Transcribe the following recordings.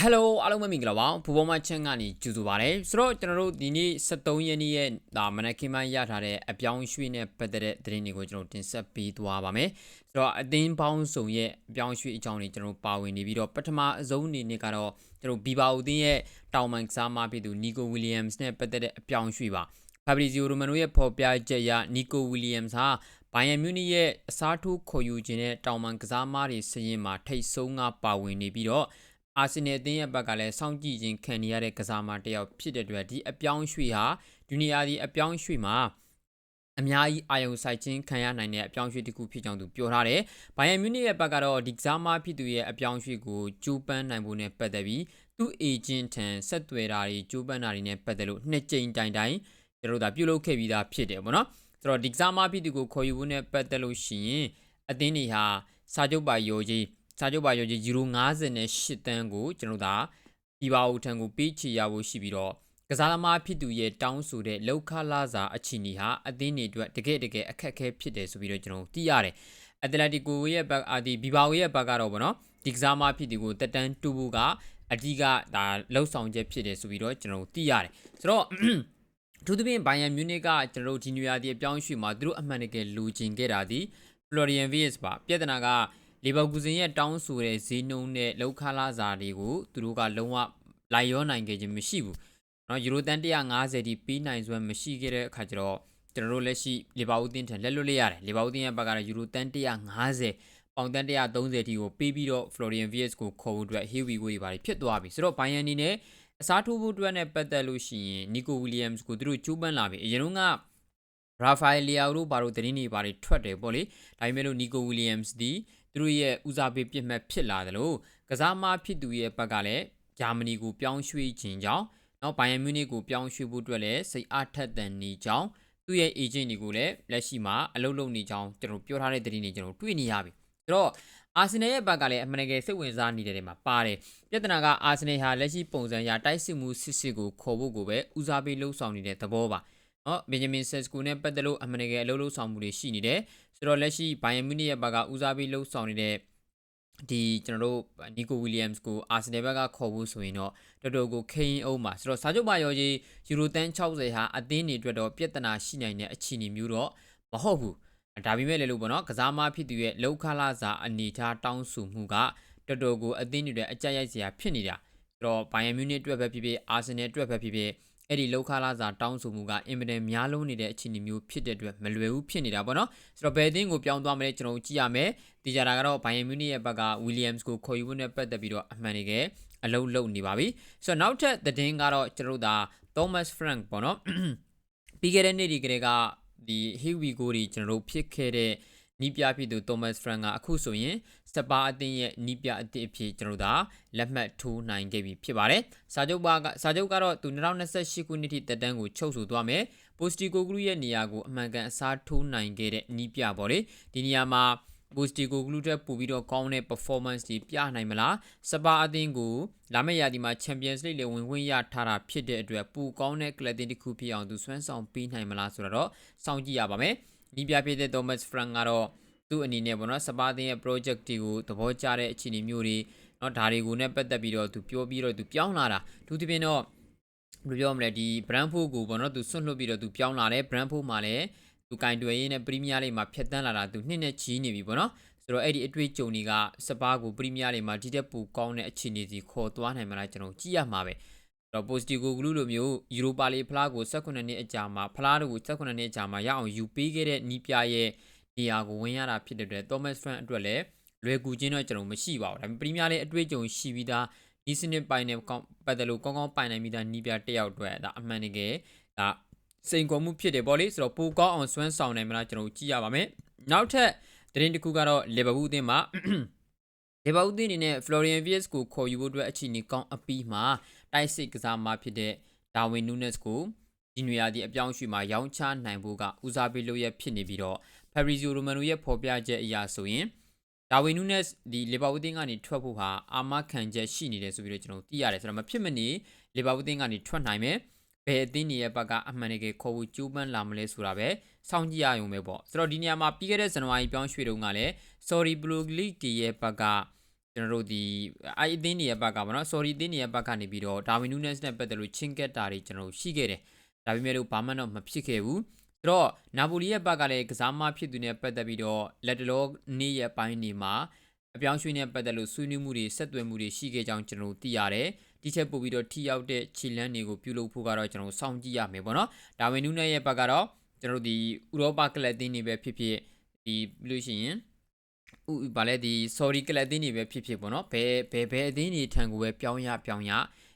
ဟယ်လိုအားလုံးပဲမင်္ဂလာပါဘူဘောမချန်ကနေကြိုဆိုပါရစေဆိုတော့ကျွန်တော်တို့ဒီနေ့73ရက်နေ့ရဲ့ဒါမနက်ခင်းပိုင်းရထားတဲ့အပြောင်းရွှေ့နဲ့ပတ်သက်တဲ့သတင်းတွေကိုကျွန်တော်တင်ဆက်ပေးသွားပါမယ်ဆိုတော့အသင်းပေါင်းစုံရဲ့အပြောင်းရွှေ့အကြောင်းတွေကျွန်တော်ပါဝင်နေပြီးတော့ပထမအဆုံးအနေနဲ့ကတော့ကျွန်တော်ဘီဘာဦးတင်းရဲ့တောင်မန်ကစားမဖြစ်သူနီကိုဝီလီယမ်စ်နဲ့ပတ်သက်တဲ့အပြောင်းရွှေ့ပါဖာဘရီဇီယိုရိုမန်နိုရဲ့ဖော်ပြချက်အရနီကိုဝီလီယမ်စ်ဟာဘိုင်ယန်မြူနီရဲ့အစားထိုးခေါ်ယူခြင်းနဲ့တောင်မန်ကစားမတွေစရင်မှာထိတ်ဆုံးကပါဝင်နေပြီးတော့ အာဆင်နယ်အသင်းရဲ့ဘက်ကလည်းစောင့်ကြည့်ခြင်းခံနေရတဲ့ကစားမတစ်ယောက်ဖြစ်တဲ့အတွက်ဒီအပြောင်းရွှေ့ဟာဒူနီယာဒီအပြောင်းရွှေ့မှာအများကြီးအာယုံဆိုင်ခြင်းခံရနိုင်တဲ့အပြောင်းရွှေ့တစ်ခုဖြစ်ကြောင်းသူပြောထားတယ်။ဘိုင်ယန်မြူနစ်ရဲ့ဘက်ကတော့ဒီကစားမဖြစ်သူရဲ့အပြောင်းရွှေ့ကိုကျိုးပန်းနိုင်ဖို့နဲ့ပတ်သက်ပြီးသူ့အေဂျင့်ထံဆက်သွယ်တာတွေကျိုးပန်းတာတွေနဲ့ပတ်သက်လို့နှစ်ကြိမ်တိုင်တိုင်ကျွန်တော်တို့ဒါပြုလုပ်ခဲ့ပြီးသားဖြစ်တယ်ပေါ့နော်။ဆိုတော့ဒီကစားမဖြစ်သူကိုခေါ်ယူဖို့နဲ့ပတ်သက်လို့ရှိရင်အသင်းတွေဟာစာချုပ်ပါယောကြီး စာချုပ်ပါရောကြီးယူရို98တန်းကိုကျွန်တော်တို့ဒီပါဦးထံကိုပေးချေရဖို့ရှိပြီးတော့ကစားသမားဖြစ်သူရဲ့တောင်းဆိုတဲ့လောက်ခလာစာအချီနီဟာအသင်းတွေအတွက်တကယ်တကယ်အခက်အခဲဖြစ်တယ်ဆိုပြီးတော့ကျွန်တော်သိရတယ်အက်တလက်တီကိုရဲ့ဘက်အာဒီဘီဘာဝရဲ့ဘက်ကတော့ဗောနော်ဒီကစားမဖြစ်သူကိုတက်တန်းတူဖို့ကအဓိကဒါလှုပ်ဆောင်ချက်ဖြစ်တယ်ဆိုပြီးတော့ကျွန်တော်သိရတယ်ဆိုတော့အထူးသဖြင့်ဘိုင်ယန်မြူနစ်ကကျွန်တော်တို့ဒီနူယာဒီအပြောင်းရွှေ့မှာသူတို့အမှန်တကယ်လူချင်ခဲ့တာဒီဖလော်ရီယန်ဗီးစ်ပါပြဿနာက လီဗာပူးဇင်ရဲ့တောင်းဆိုတဲ့ဈေးနှုန်းနဲ့လောက်ခလာစာတွေကိုသူတို့ကလုံးဝလိုက်ရောနိုင်ခဲ့ခြင်းမရှိဘူး။နော်ယူရိုတန်150ဒီပြီးနိုင်စွမ်းမရှိခဲ့တဲ့အခါကျတော့ကျွန်တော်တို့လက်ရှိလီဗာပူးတင်ထန်လက်လွတ်လိုက်ရတယ်။လီဗာပူးတင်ရဲ့ဘက်ကတော့ယူရိုတန်150ပေါင်တန်130တီကိုပေးပြီးတော့ Florian Wirtz ကိုခေါ်ဖို့အတွက် Here we go တွေပါဖြစ်သွားပြီ။ဆိုတော့ Bayern အနေနဲ့အစားထိုးဖို့အတွက်နဲ့ပတ်သက်လို့ရှိရင် Nico Williams ကိုသူတို့ကျိုးပန်းလာပြီ။အရင်ကရာဖာလီယာတို့ဘာလို့သတင်းတွေဘာတွေထွက်တယ်ပေါ့လေ။ဒါပေမဲ့လို့ Nico Williams ဒီ သူတို့ရဲ့ဦးစားပေးပြစ်မှတ်ဖြစ်လာတယ်လို့ကစားမဖြစ်သူရဲ့ဘက်ကလည်းဂျာမနီကိုပြောင်းရွှေ့ခြင်းကြောင့်နောက်ဘိုင်ယန်မြူနစ်ကိုပြောင်းရွှေ့ဖို့အတွက်လည်းစိတ်အားထက်သန်နေကြောင်းသူ့ရဲ့ agent တွေကိုလည်းလက်ရှိမှာအလုပ်လုပ်နေကြောင်းကျွန်တော်ပြောထားတဲ့သတင်းတွေကျွန်တော်တွေ့နေရပြီဆိုတော့အာဆင်နယ်ရဲ့ဘက်ကလည်းအမှန်တကယ်စိတ်ဝင်စားနေတဲ့နေမှာပါတယ်ပြဿနာကအာဆင်နယ်ဟာလက်ရှိပုံစံအရတိုက်စစ်မှုစစ်စစ်ကိုခေါ်ဖို့ကိုပဲဦးစားပေးလှုပ်ဆောင်နေတဲ့သဘောပါ နော်ဘင်ဂျမင်ဆက်စကူနဲ့ပတ်သက်လို့အမှန်တကယ်အလုပ်လုပ်ဆောင်မှုတွေရှိနေတယ်ဆိုတော့လက်ရှိဘိုင်ယန်မြူနစ်ရဲ့ဘက်ကဦးစားပေးလှုပ်ဆောင်နေတဲ့ဒီကျွန်တော်တို့နီကိုဝီလီယမ်စ်ကိုအာဆင်နယ်ဘက်ကခေါ်ဖို့ဆိုရင်တော့တော်တော်ကိုခိန်အောင်ပါဆိုတော့စာချုပ်ပါရောကြီးယူရိုတန်60ဟာအသင်းတွေအတွက်တော့ပြဿနာရှိနိုင်တဲ့အခြေအနေမျိုးတော့မဟုတ်ဘူးဒါပေမဲ့လည်းလို့ပေါ့နော်ကစားမဖြစ်သူရဲ့လောက်ခလာစာအနေထားတောင်းဆိုမှုကတော်တော်ကိုအသင်းတွေအကြက်ရိုက်စရာဖြစ်နေတာဆိုတော့ဘိုင်ယန်မြူနစ်အတွက်ပဲဖြစ်ဖြစ်အာဆင်နယ်အတွက်ပဲဖြစ်ဖြစ် အဲ့ဒီလောက်ခလာစာတောင်းဆိုမှုကအင်မတန်များလုံးနေတဲ့အခြေအနေမျိုးဖြစ်တဲ့အတွက်မလွယ်ဘူးဖြစ်နေတာပေါ့နော်ဆိုတော့ဘယ်အသင်းကိုပြောင်းသွားမလဲကျွန်တော်ကြည့်ရမယ်ဒီကြတာကတော့ဘိုင်ယန်မြူနစ်ရဲ့ဘက်ကဝီလီယမ်စ်ကိုခေါ်ယူဖို့နဲ့ပတ်သက်ပြီးတော့အမှန်တကယ်အလုံးလုံးနေပါပြီဆိုတော့နောက်ထပ်သတင်းကတော့ကျွန်တော်တို့ဒါ Thomas Frank ပေါ့နော်ပြီးခဲ့တဲ့နေ့ဒီကလေးကဒီ Here we go တွေကျွန်တော်တို့ဖြစ်ခဲ့တဲ့ နီးပြဖြစ်သူ Thomas Frank ကအခုဆိုရင်စပါအသင်းရဲ့နီးပြအသစ်အဖြစ်ကျွန်တော်တို့လက်မှတ်ထိုးနိုင်ခဲ့ပြီဖြစ်ပါတယ်။စာချုပ်ပါကစာချုပ်ကတော့သူ2028ခုနှစ်ထိတက်တန်းကိုချုပ်ဆိုသွားမယ်။ Postigo Group ရဲ့နေရာကိုအမှန်ကန်အစားထိုးနိုင်ခဲ့တဲ့နီးပြပေါ့လေ။ဒီနေရာမှာ Postigo Group တက်ပို့ပြီးတော့ကောင်းတဲ့ performance တွေပြနိုင်မလား။စပါအသင်းကိုလာမယ့်ရာသီမှာ Champions League လေဝင်ခွင့်ရထားတာဖြစ်တဲ့အတွက်ပူကောင်းတဲ့ကလပ်တင်တစ်ခုဖြစ်အောင်သူစွမ်းဆောင်ပေးနိုင်မလားဆိုတော့စောင့်ကြည့်ရပါမယ်။ နီးပြဖြစ်တဲ့ Thomas Frank ကတော့သူ့အနေနဲ့ပေါ့နော်စပါတင်ရဲ့ project တွေကိုသဘောကျတဲ့အခြေအနေမျိုးတွေเนาะဒါတွေကိုနဲ့ပတ်သက်ပြီးတော့သူပြောပြီးတော့သူပြောင်းလာတာသူတပြင်းတော့ဘယ်လိုပြောမလဲဒီ Brentford ကိုပေါ့နော်သူဆွန့်လွတ်ပြီးတော့သူပြောင်းလာတယ် Brentford မှာလည်းသူကင်တွယ်ရင်းနဲ့ပရီးမီးယားလိမှာဖြတ်တန်းလာတာသူနှစ်နဲ့ချီးနေပြီပေါ့နော်ဆိုတော့အဲ့ဒီအတွေ့အကြုံတွေကစပါးကိုပရီးမီးယားလိမှာဒီတက်ပူကောင်းတဲ့အခြေအနေစီခေါ်သွားနိုင်မလားကျွန်တော်ကြည့်ရမှာပဲ တော့ Postigo Glue လိုမျိုးယူရိုပါလီဖလားကို18နှစ်အကြာမှာဖလားတို့ကို18နှစ်အကြာမှာရအောင်ယူပေးခဲ့တဲ့နီးပြရဲ့နေရာကိုဝင်ရတာဖြစ်တဲ့အတွက် Thomas Frank အတွက်လည်းလွယ်ကူခြင်းတော့ကျွန်တော်မရှိပါဘူးဒါပေမဲ့ပရီးမီးယားလေးအတွေ့အကြုံရှိပြီးသားဒီစနစ်ပိုင်နေပတ်သက်လို့ကောင်းကောင်းပိုင်နိုင်ပြီးသားနီးပြတစ်ယောက်အတွက်ဒါအမှန်တကယ်ဒါစိန်ခေါ်မှုဖြစ်တယ်ပေါ့လေဆိုတော့ပိုကောင်းအောင်စွမ်းဆောင်နိုင်မလားကျွန်တော်ကြည့်ရပါမယ်နောက်ထပ်သတင်းတစ်ခုကတော့လီဗာပူးအသင်းမှာလီဗာပူးအသင်းအနေနဲ့ Florian Wirtz ကိုခေါ်ယူဖို့အတွက်အခြေအနေကောင်းအပြီးမှာ တိုက်စစ်ကစားမဖြစ်တဲ့ Darwin Nunes ကိုဒီနွေရာသီအပြောင်းရွှေ့မှာရောင်းချနိုင်ဖို့ကဦးစားပေးလို့ရဖြစ်နေပြီးတော့ Fabrizio Romano ရဲ့ဖော်ပြချက်အရဆိုရင်ဒါဝီနူးနက်ဒီလီဗာပူးတင်းကနေထွက်ဖို့ဟာအာမခံချက်ရှိနေတယ်ဆိုပြီးတော့ကျွန်တော်သိရတယ်ဆိုတော့မဖြစ်မနေလီဗာပူးတင်းကနေထွက်နိုင်မယ်ဘယ်အသင်းတွေရဲ့ဘက်ကအမှန်တကယ်ခေါ်ဖို့ကြိုးပမ်းလာမလဲဆိုတာပဲစောင့်ကြည့်ရအောင်ပဲပေါ့ဆိုတော့ဒီနေရာမှာပြီးခဲ့တဲ့ဇန်နဝါရီပြောင်းရွှေ့တုန်းကလည်း Sorry Blue League ရဲ့ဘက်က ကျွန်တော်တို့ဒီအဲအသင်းတွေရဲ့ဘက်ကပေါ့နော် sorry အသင်းတွေရဲ့ဘက်ကနေပြီးတော့ Darwin Nunes နဲ့ပတ်သက်လို့ချင်းကက်တာတွေကျွန်တော်တို့ရှိခဲ့တယ်ဒါပေမဲ့လို့ဘာမှတော့မဖြစ်ခဲ့ဘူးဆိုတော့နာပိုလီရဲ့ဘက်ကလည်းကစားမဖြစ်သူနဲ့ပတ်သက်ပြီးတော့လက်တလောနေ့ရဲ့ပိုင်းနေမှာအပြောင်းရွှေ့နဲ့ပတ်သက်လို့ဆွေးနွေးမှုတွေဆက်သွယ်မှုတွေရှိခဲ့ကြောင်းကျွန်တော်တို့သိရတယ်ဒီချက်ပို့ပြီးတော့ထိရောက်တဲ့ခြေလမ်းတွေကိုပြုလုပ်ဖို့ကတော့ကျွန်တော်တို့စောင့်ကြည့်ရမယ်ပေါ့နော်ဒါဝင်နူးနဲ့ရဲ့ဘက်ကတော့ကျွန်တော်တို့ဒီဥရောပကလပ်တင်းတွေပဲဖြစ်ဖြစ်ဒီပြီးလို့ရှိရင် ဥဗာလဲဒီ sorry ကလပ်တင်းတွေပဲဖြစ်ဖြစ်ပေါ့နော်ဘယ်ဘယ်ဘယ်အသင်းတွေထံကိုပဲပြောင်းရပြောင်းရ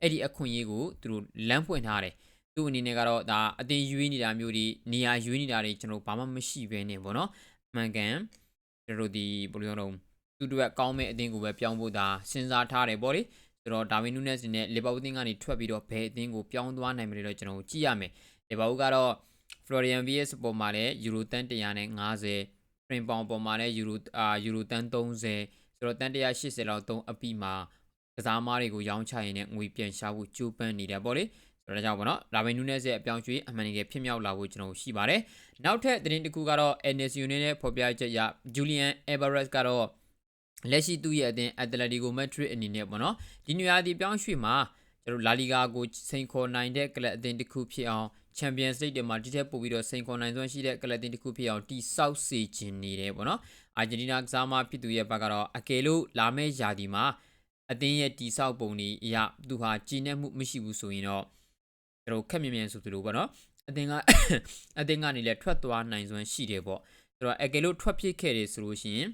အဲ့ဒီအခွင့်အရေးကိုသူတို့လမ်းဖွင့်ထားတယ်သူ့အနေနဲ့ကတော့ဒါအတင်းရွေးနေတာမျိုးတွေနေရာရွေးနေတာတွေကျွန်တော်ဘာမှမရှိဘဲနဲ့ပေါ့နော်အမှန်ကန်ကျွန်တော်တို့ဒီဘယ်လိုပြောတော့သူတို့ကကောင်းမဲ့အတင်းကိုပဲပြောင်းဖို့ဒါစဉ်းစားထားတယ်ပေါ့လေဆိုတော့ဒါဝီနူးနက်စ်နဲ့လီဗာပူးအသင်းကနေထွက်ပြီးတော့ဘယ်အသင်းကိုပြောင်းသွားနိုင်မလဲတော့ကျွန်တော်ကြည့်ရမယ်လီဗာပူးကတော့ Florian Vs ပေါ်မှာလည်းယူရိုတန်150 ပရင်ပေါင်ပေါ်မှာလည်းယူရိုအာယူရိုတန်30ဆိုတော့တန်180လောက်သုံးအပိမှာကစားမားတွေကိုရောင်းချရင်လည်းငွေပြန်ရှာဖို့ကြိုးပမ်းနေတယ်ပေါ့လေဆိုတော့ဒါကြောင့်ပေါ့နော်ဒါဝီနူးနက်စ်ရဲ့အပြောင်းရွှေ့အမှန်တကယ်ဖြစ်မြောက်လာဖို့ကျွန်တော်ရှိပါတယ်နောက်ထပ်သတင်းတစ်ခုကတော့ NS United နဲ့ဖော်ပြချက်ရ Julian Alvarez ကတော့လက်ရှိသူ့ရဲ့အသင်း Atletico Madrid အနေနဲ့ပေါ့နော်ဒီနေရာဒီပြောင်းရွှေ့မှာကျွန်တော်လာလီဂါကိုစိန်ခေါ်နိုင်တဲ့ကလပ်အသင်းတစ်ခုဖြစ်အောင် ချန်ပီယံစ်လိဂ်တွေမှာဒီထက်ပိုပြီးတော့စိန်ခေါ်နိုင်စွမ်းရှိတဲ့ကလပ်အသင်းတစ်ခုဖြစ်အောင်တိဆောက်စေခြင်းနေတယ်ပေါ့နော်အာဂျင်တီးနားကစားမဖြစ်သူရဲ့ဘက်ကတော့အကယ်လို့လာမယ့်ယာဒီမှာအသင်းရဲ့တိဆောက်ပုံတွေအရာသူဟာကြည်နေမှုမရှိဘူးဆိုရင်တော့ကျွန်တော်ခက်မြင်မြန်ဆိုသူလိုပေါ့နော်အသင်းကအသင်းကနေလည်းထွက်သွားနိုင်စွမ်းရှိတယ်ပေါ့ဆိုတော့အကယ်လို့ထွက်ဖြစ်ခဲ့တယ်ဆိုလို့ရှိရင်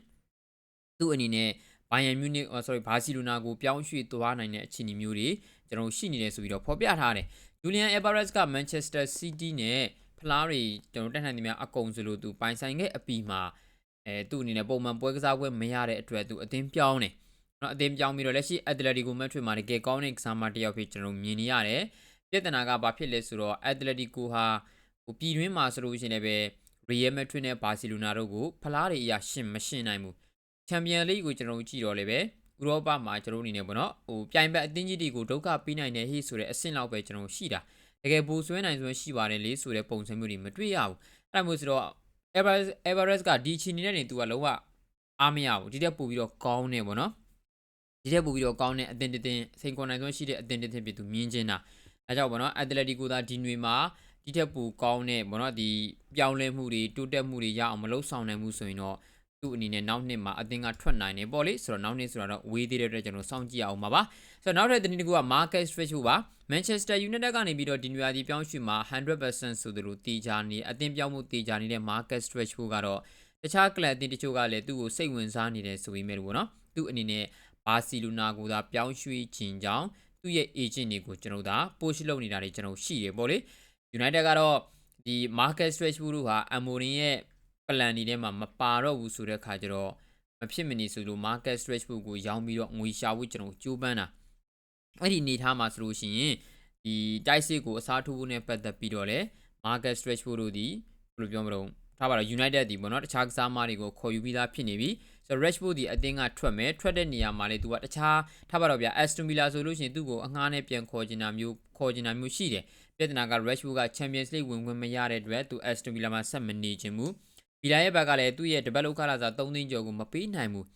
သူ့အနေနဲ့ဘိုင်ယန်မြူနစ် sorry ဘာစီလိုနာကိုပြောင်းရွှေ့သွားနိုင်တဲ့အခြေအနေမျိုးတွေကျွန်တော်ရှိနေတယ်ဆိုပြီးတော့ဖော်ပြထားတယ် ဂျူလီယန်အယ်ဗာရက်စ်ကမန်ချက်စတာစီးတီးနဲ့ဖလားတွေကျွန်တော်တက်နိုင်နေများအကုန်စလို့သူပိုင်ဆိုင်ခဲ့အပီမှာအဲသူ့အနေနဲ့ပုံမှန်ပွဲကစားပွဲမရတဲ့အတွက်သူအသင်းပြောင်းတယ်နော်အသင်းပြောင်းပြီးတော့လက်ရှိအက်တလက်တီကိုမက်ထရစ်မှာတကယ်ကောင်းတဲ့ကစားမတစ်ယောက်ဖြစ်ကျွန်တော်မြင်နေရတယ်ပြဿနာကဘာဖြစ်လဲဆိုတော့အက်တလက်တီကိုဟာဟိုပြည်တွင်းမှာဆိုလို့ရှိရင်လည်းပဲရီယယ်မက်ထရစ်နဲ့ဘာစီလိုနာတို့ကိုဖလားတွေအရာရှင်းမရှင်းနိုင်ဘူးချန်ပီယံလိကိုကျွန်တော်ကြည့်တော့လေပဲ ဥရောပမှာကျွန်တော်အနေနဲ့ပေါ့နော်ဟိုပြိုင်ဘက်အသင်းကြီးတွေကိုဒုက္ခပေးနိုင်တဲ့ဟိဆိုတဲ့အဆင့်လောက်ပဲကျွန်တော်ရှိတာတကယ်ပိုဆွဲနိုင်စွမ်းရှိပါတယ်လေဆိုတဲ့ပုံစံမျိုးတွေမတွေ့ရဘူးအဲ့ဒါမျိုးဆိုတော့ Everest Everest ကဒီချီနေတဲ့နေသူကလုံးဝအားမရဘူးဒီတက်ပို့ပြီးတော့ကောင်းနေပေါ့နော်ဒီတက်ပို့ပြီးတော့ကောင်းတဲ့အသင်းတင်းစိန်ခေါ်နိုင်စွမ်းရှိတဲ့အသင်းတင်းဖြစ်သူမြင်ချင်းတာအဲကြောင့်ပေါ့နော် Atletico သာဒီຫນွေမှာဒီတက်ပို့ကောင်းတဲ့ပေါ့နော်ဒီပြောင်းလဲမှုတွေတိုးတက်မှုတွေရအောင်မလုပ်ဆောင်နိုင်ဘူးဆိုရင်တော့ သူ့အနေနဲ့နောက်နှစ်မှာအသင်းကထွက်နိုင်နေပေါ့လေဆိုတော့နောက်နှစ်ဆိုတော့ဝေးသေးတဲ့အတွက်ကျွန်တော်စောင့်ကြည့်အောင်ပါပါဆိုတော့နောက်ထပ်သတင်းတစ်ခုက Marcus Rashford ပါ Manchester United ကနေပြီးတော့ဒီနေရာဒီပြောင်းရွှေ့မှာ100%ဆိုသလိုတီချာနေအသင်းပြောင်းမှုတီချာနေတဲ့ Marcus Rashford ကတော့တခြားကလပ်အသင်းတချို့ကလည်းသူ့ကိုစိတ်ဝင်စားနေတယ်ဆိုပေမဲ့လို့နော်သူ့အနေနဲ့ဘာစီလိုနာကိုသာပြောင်းရွှေ့ခြင်းကြောင့်သူ့ရဲ့ agent တွေကိုကျွန်တော်တို့ဒါ push လုပ်နေတာတွေကျွန်တော်ရှိတယ်ပေါ့လေ United ကတော့ဒီ Marcus Rashford ဟာ Amorim ရဲ့ plan တွေထဲမှာမပါတော့ဘူးဆိုတဲ့ခါကျတော့မဖြစ်မနေဆိုလို့ market stretch ဖို့ကိုရောင်းပြီးတော့ငွေရှာဖို့ကျွန်တော်ကြိုးပမ်းတာအဲ့ဒီအနေထားမှာဆိုလို့ရှိရင်ဒီတိုက်စစ်ကိုအစားထိုးဖို့နဲ့ပတ်သက်ပြီးတော့လေ market stretch ဖို့တို့ဒီဘယ်လိုပြောမလို့ထားပါတော့ United ဒီပေါ့နော်တခြားကစားမတွေကိုခေါ်ယူပြီးသားဖြစ်နေပြီဆိုတော့ Rashford ဒီအသင်းကထွက်မယ်ထွက်တဲ့နေရာမှာလေသူကတခြားထားပါတော့ဗျာ Aston Villa ဆိုလို့ရှိရင်သူ့ကိုအငှားနဲ့ပြန်ခေါ်ချင်တာမျိုးခေါ်ချင်တာမျိုးရှိတယ်ပြဿနာက Rashford က Champions League ဝင်ခွင့်မရတဲ့အတွက်သူ Aston Villa မှာဆက်မနေချင်ဘူး ဗီလာရဲ့ဘက်ကလည်းသူ့ရဲ့တပတ်လောက်ခလာစား3သိန်းကျော်ကိုမပေးနိုင်ဘူး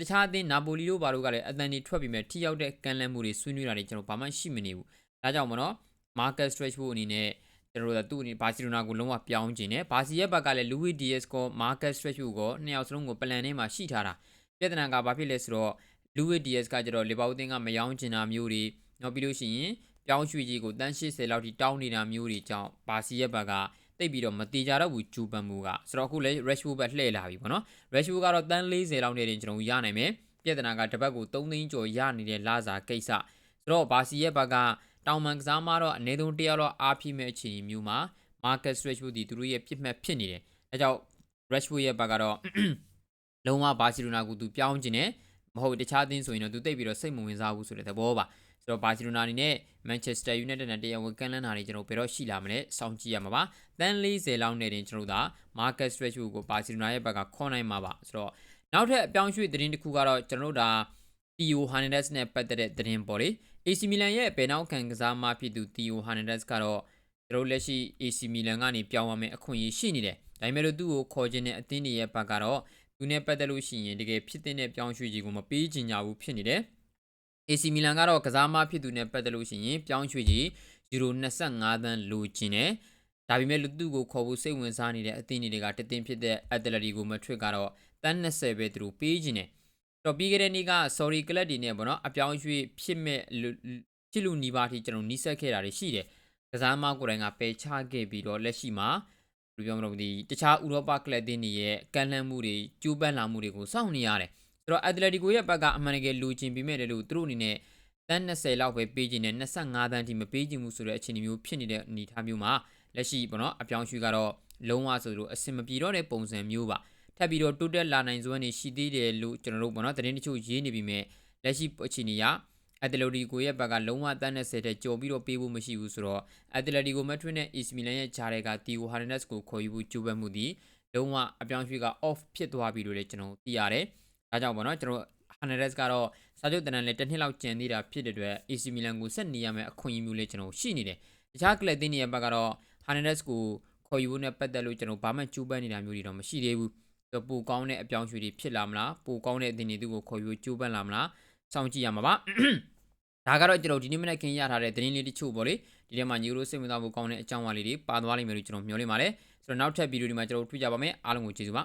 တခြားအသင်းနာပိုလီတို့ဘာလို့ကလည်းအတန်တွေထွက်ပြီးမဲ့ထိရောက်တဲ့ကန်လန့်မှုတွေဆွေးနွေးတာတွေကျွန်တော်ဘာမှရှိမနေဘူးဒါကြောင့်မနော် market stretch ဖို့အနေနဲ့ကျွန်တော်တို့သူ့အနေဘာစီလိုနာကိုလုံးဝပြောင်းကျင်တယ်ဘာစီရဲ့ဘက်ကလည်း Louis Diaz ကို market stretch ဖို့ကိုနှစ်ယောက်စလုံးကို plan ထဲမှာရှိထားတာပြဿနာကဘာဖြစ်လဲဆိုတော့ Louis Diaz ကကျတော့လီဗာပူးအသင်းကမယောင်းကျင်တာမျိုးတွေနောက်ပြီးလို့ရှိရင်ပြောင်းရွှေကြီးကိုတန်း80လောက်ထိတောင်းနေတာမျိုးတွေကြောင့်ဘာစီရဲ့ဘက်က တိတ်ပြီးတော့မတေကြတော့ဘူးဂျူပန်မူကဆိုတော့အခုလဲ Rashford ပဲလှည့်လာပြီပေါ့နော် Rashford ကတော့တန်း40လောက်နဲ့တင်ကျွန်တော်ရနိုင်မယ်ပြဿနာကတစ်ပတ်ကို3သိန်းကျော်ရနေတဲ့လာစာကိစ္စဆိုတော့ဘာစီရဲ့ဘက်ကတောင်မန်ကစားမတော့အနည်းဆုံးတယောက်တော့အားဖြည့်မဲ့အခြေအနေမျိုးမှာ Marcus Rashford ဒီသူတို့ရဲ့ပြစ်မှတ်ဖြစ်နေတယ်အဲကြောင့် Rashford ရဲ့ဘက်ကတော့လုံးဝဘာစီလိုနာကိုသူပြောင်းကျင်တယ်မဟုတ်တခြားအသင်းဆိုရင်တော့သူတိတ်ပြီးတော့စိတ်မဝင်စားဘူးဆိုတဲ့သဘောပါ ဆိုတော့ဘာစီလိုနာအနေနဲ့ Manchester United နဲ့တရားဝင်ကမ်းလှမ်းတာတွေကျွန်တော်ဘယ်တော့ရှိလာမလဲစောင့်ကြည့်ရမှာပါတန်း40လောက်နဲ့တင်ကျွန်တော်တို့ဒါ Marcus Rashford ကိုဘာစီလိုနာရဲ့ဘက်ကခေါ်နိုင်မှာပါဆိုတော့နောက်ထပ်အပြောင်းရွှေ့သတင်းတစ်ခုကတော့ကျွန်တော်တို့ဒါ Theo Hernandez နဲ့ပတ်သက်တဲ့သတင်းပေါ့လေ AC Milan ရဲ့ဘယ်နောက်ခံကစားမဖြစ်သူ Theo Hernandez ကတော့ကျွန်တော်လက်ရှိ AC Milan ကနေပြောင်းရမယ်အခွင့်အရေးရှိနေတယ်ဒါပေမဲ့လို့သူ့ကိုခေါ်ခြင်းတဲ့အသင်းတွေရဲ့ဘက်ကတော့သူနဲ့ပတ်သက်လို့ရှိရင်တကယ်ဖြစ်တဲ့ပြောင်းရွှေ့ကြီးကိုမပေးချင်ကြဘူးဖြစ်နေတယ် AC မီလန်ကတော့ကစားမဖြစ်သူနဲ့ပတ်သက်လို့ရှိရင်ပြောင်းရွှေ့ကြီးယူရို25သန်းလိုချင်တယ်ဒါပေမဲ့လူသူကိုခေါ်ဖို့စိတ်ဝင်စားနေတဲ့အသင်းတွေကတသင်းဖြစ်တဲ့အက်တလက်တီကိုမထွတ်ကတော့တန်း20ပဲသူတို့ပေးချင်တယ်တော့ပြီးခဲ့တဲ့နေ့က sorry ကလပ်ဒီနဲ့ပေါ့နော်အပြောင်းရွှေ့ဖြစ်မဲ့လူဖြစ်လူနီးပါးထိကျွန်တော်နီးစပ်ခဲ့တာတွေရှိတယ်ကစားမကိုယ်တိုင်ကပယ်ချခဲ့ပြီးတော့လက်ရှိမှာဘယ်လိုပြောမလို့ဒီတခြားဥရောပကလပ်တင်းတွေရဲ့ကန့်လန့်မှုတွေကျိုးပန်းလာမှုတွေကိုစောင့်နေရတယ် ဆိုတော့အက်တလက်တီကိုရဲ့ဘက်ကအမှန်တကယ်လူချင်းပြီးမဲ့တယ်လို့သူတို့အနေနဲ့တန်း20လောက်ပဲပေးခြင်းနဲ့25တန်းထိမပေးခြင်းမှုဆိုတဲ့အခြေအနေမျိုးဖြစ်နေတဲ့အနေအထားမျိုးမှာလက်ရှိပေါ့နော်အပြောင်းရွှေ့ကတော့လုံးဝဆိုလို့အဆင်မပြေတော့တဲ့ပုံစံမျိုးပါထပ်ပြီးတော့တိုးတက်လာနိုင်စွမ်းနေရှိသေးတယ်လို့ကျွန်တော်တို့ပေါ့နော်သတင်းတချို့ရေးနေပြီးမြဲလက်ရှိအခြေအနေကအက်တလက်တီကိုရဲ့ဘက်ကလုံးဝတန်း20တဲ့ကြော်ပြီးတော့ပေးဖို့မရှိဘူးဆိုတော့အက်တလက်တီကိုမက်ထရစ်နဲ့ AC မီလန်ရဲ့ဂျားတွေကတီယိုဟာရနက်စ်ကိုခေါ်ယူဖို့ကြိုးပမ်းမှုဒီလုံးဝအပြောင်းရွှေ့က off ဖြစ်သွားပြီလို့လည်းကျွန်တော်သိရတယ်။ ဒါကြောင့်ပေါ့နော်ကျွန်တော်ဟာရနက်စ်ကတော့စာချုပ်တနန်လည်းတစ်နှစ်လောက်ကျန်သေးတာဖြစ်တဲ့အတွက် AC မီလန်ကိုဆက်နေရမယ့်အခွင့်အရေးမျိုးလည်းကျွန်တော်ရှိနေတယ်။တခြားကလပ်သင်းတွေရဲ့ဘက်ကတော့ဟာရနက်စ်ကိုခေါ်ယူဖို့နဲ့ပတ်သက်လို့ကျွန်တော်ဘာမှကြိုးပမ်းနေတာမျိုးတွေတော့မရှိသေးဘူး။တော့ပိုကောင်းတဲ့အပြောင်းရွှေ့တွေဖြစ်လာမလားပိုကောင်းတဲ့အသင်းတွေသူ့ကိုခေါ်ယူကြိုးပမ်းလာမလားစောင့်ကြည့်ရမှာပါ။ဒါကတော့ကျွန်တော်ဒီနေ့မနေ့ခင်ရထားတဲ့သတင်းလေးတချို့ပေါ့လေဒီထဲမှာညိုလိုစိတ်ဝင်စားဖို့ကောင်းတဲ့အကြောင်းအရာလေးတွေပါသွားလိမ့်မယ်လို့ကျွန်တော်မျှော်လင့်ပါတယ်ဆိုတော့နောက်ထပ်ဗီဒီယိုဒီမှာကျွန်တော်တို့တွေ့ကြပါမယ်အားလုံးကိုကျေးဇူးပါ